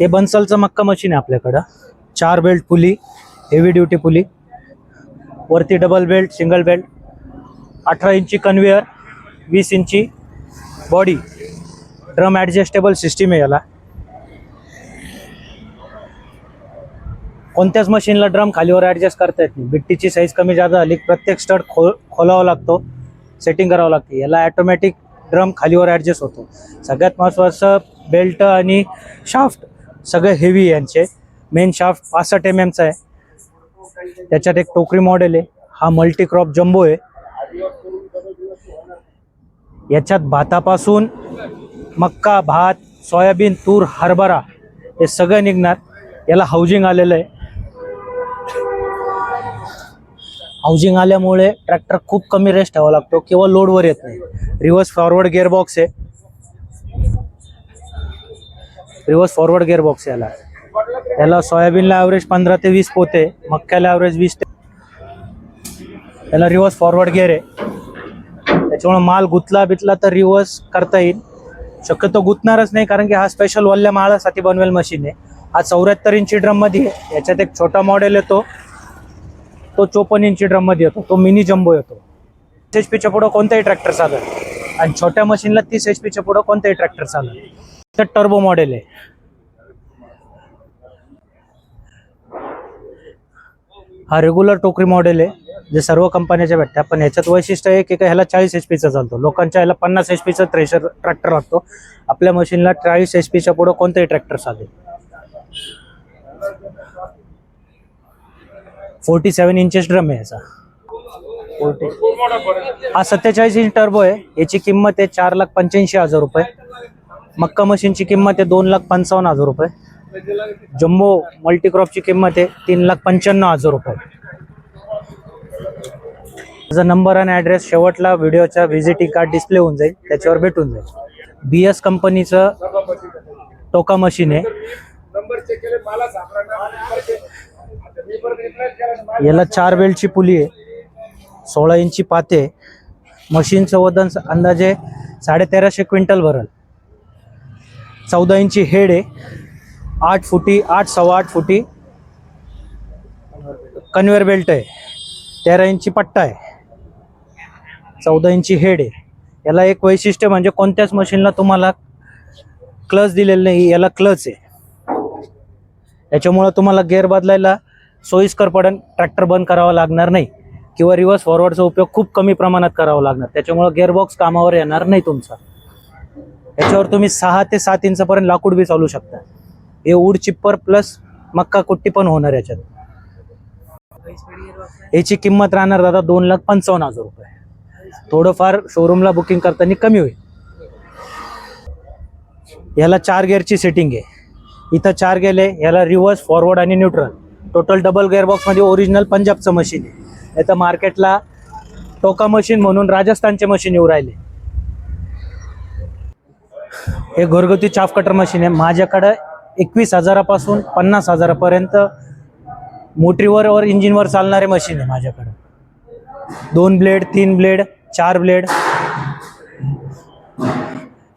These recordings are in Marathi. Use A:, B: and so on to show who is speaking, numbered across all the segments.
A: हे बन्सलचं मक्का मशीन आहे आपल्याकडं. चार belt pulley heavy duty pulley. वरती डबल बेल्ट सिंगल बेल्ट अठरा इंची कन्व्हेअर वीस इंची बॉडी ड्रम ॲडजस्टेबल सिस्टीम आहे याला. कोणत्याच मशीनला ड्रम खालीवर ॲडजस्ट करता येत नाही. बिट्टीची साईज कमी जादा झाली प्रत्येक स्टड खो खोलावा लागतो. सेटिंग करावं लागते. याला ॲटोमॅटिक ड्रम खालीवर ॲडजस्ट होतो. सगळ्यात महत्त्वाचं बेल्ट आणि शाफ्ट सगळे हेवी यांचे. मेन शाफ्ट पासष्ट एम एमचा आहे. त्याच्यात एक टोकरी मॉडेल आहे. हा मल्टी क्रॉप जम्बो आहे. याच्यात भातापासून मक्का भात सोयाबीन तूर हरभरा हे सगळं निघणार. याला हाऊजिंग आलेलं आहे. हाऊजिंग आल्यामुळे ट्रॅक्टर खूप कमी रेस्ट ठेवावा लागतो. किंवा लोडवर येत नाही. रिव्हर्स फॉरवर्ड गिअरबॉक्स आहे. रिव्हर्स फॉरवर्ड गिअरबॉक्स याला. याला सोयाबीनला ॲव्हरेज पंधरा ते वीस पोते मक्याला ॲव्हरेज वीस ते. याला रिव्हर्स फॉरवर्ड गिअर आहे. त्याच्यामुळे माल गुतला बितला तर रिव्हर्स करता येईल. शक्यतो गुतणारच नाही कारण की हा स्पेशल वल्ल्या माळासाठी बनवेल मशीन आहे. हा चौऱ्याहत्तर इंची ड्रममध्ये आहे. याच्यात एक छोटा मॉडेल येतो. तो चोपन्न इंची ड्रममध्ये येतो. तो मिनी जम्बो येतो. एच पीच्या पुढं कोणताही ट्रॅक्टर चालेल आणि छोट्या मशीनला तीस एच पीच्या पुढं कोणताही ट्रॅक्टर चालेल तर टर्बो मॉडेल आहे. हा रेग्युलर टोकरी मॉडेल आहे जे सर्व कंपन्याच्या भेटतात. पण ह्याच्यात वैशिष्ट्य आहे की का ह्याला चाळीस एच पीचा चालतो. लोकांच्या ह्याला पन्नास एच पीचा थ्रेशर ट्रॅक्टर लागतो. आपल्या मशीनला चाळीस एच पीच्या पुढे कोणताही ट्रॅक्टर चालेल. फोर्टी सेवन इंचेस ड्रम आहे याचा. हा सत्तेचाळीस इंच टर्बो आहे. याची किंमत आहे चार लाख पंच्याऐंशी हजार रुपये. मक्का मशीनची किंमत आहे दोन लाख पंचावन्न हजार रुपये. जम्बो मल्टीक्रॉपची किंमत आहे तीन लाख पंच्याण्णव हजार रुपये. माझा नंबर आणि ॲड्रेस शेवटला व्हिडिओच्या व्हिजिटिंग कार्ड डिस्प्ले होऊन जाईल त्याच्यावर भेटून जाईल. बी एस कंपनीचं टोका मशीन आहे. याला चार बेल्टची पुली आहे सोळा इंची पाते मशीनचं वजन अंदाजे साडे तेराशे क्विंटल भरल. चौदा इंची हेड आहे. आठ फुटी आठ सव्वा आठ फुटी. कन्व्हेअर बेल्ट आहे. तेरा इंची पट्टा आहे. चौदा इंची हेड आहे. याला एक वैशिष्ट्य म्हणजे कोणत्याच मशीनला तुम्हाला क्लच दिलेलं नाही याला क्लच आहे. याच्यामुळं तुम्हाला गेअर बदलायला सोयीस्कर पडन ट्रॅक्टर बंद करावा लागणार नाही. किंवा रिव्हर्स फॉरवर्डचा उपयोग खूप कमी प्रमाणात करावा लागणार. त्याच्यामुळं गेअरबॉक्स कामावर येणार नाही तुमचा. याच्यावर तुम्ही सहा ते सात इंचपर्यंत लाकूड बी चालू शकता. हे वूड चिप्पर प्लस मक्का कुट्टी पण होणार याच्यात. याची किंमत राहणार दादा दोन लाख पंचावन्न हजार रुपये. थोडंफार शोरूमला बुकिंग करताना कमी होईल. याला चार गेअरची सेटिंग आहे. इथं चार गेले याला रिव्हर्स फॉरवर्ड आणि न्यूट्रल टोटल डबल गिअरबॉक्समध्ये ओरिजिनल पंजाबचं मशीन आहे. नाही मार्केटला टोका मशीन म्हणून राजस्थानचे मशीन येऊ राहिले. हे घरगुती चाफ कटर मशीन आहे. माझ्याकडं एकवीस हजारापासून पन्नास हजारापर्यंत मोटरीवर और इंजिनवर चालणारे मशीन आहे माझ्याकडं. दोन ब्लेड तीन ब्लेड चार ब्लेड.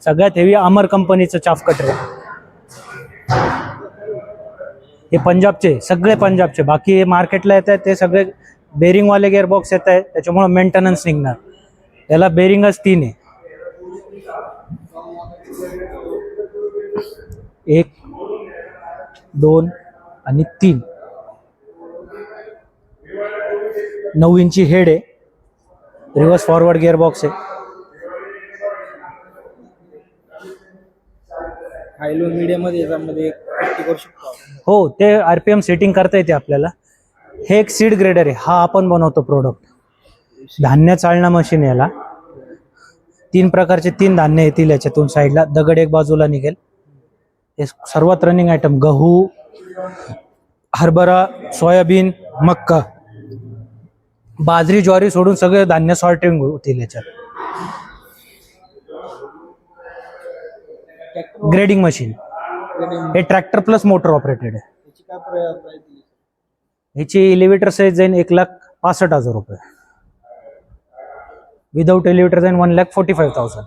A: सगळ्यात हेवी अमर कंपनीचं चाफ कटर आहे. हे पंजाबचे सगळे पंजाबचे. बाकी हे मार्केटला येत आहेत ते सगळे बेरिंगवाले गेअरबॉक्स येत आहेत त्याच्यामुळं मेंटेनन्स निघणार. याला बेरिंगच तीन आहे. एक दोन आणि तीन. नऊ इंची हेड आहे. रिव्हर्स फॉरवर्ड गिअरबॉक्स आहे.
B: हाय लो मीडियममध्ये याच्यामध्ये करू शकतो.
A: हो ते आर पी एम सेटिंग करता येते आपल्याला. हे एक सीड ग्रेडर आहे. हा आपण बनवतो प्रोडक्ट धान्य चालणा मशीन याला. तीन प्रकारचे तीन धान्य येतील याच्यातून साईडला दगड एक बाजूला निघेल. हे सर्वात रनिंग आयटम गहू हरभरा सोयाबीन मक्का. बाजरी ज्वारी सोडून सगळे धान्य सॉर्टिंग होतील याच्यात. ग्रेडिंग मशीन हे ट्रॅक्टर प्लस मोटर ऑपरेटेड आहे. ह्याची एलिव्हेटर साईज जाईन एक लाख पासष्ट हजार रुपये. विदाऊट एलिव्हेटर जाईन one lakh forty five thousand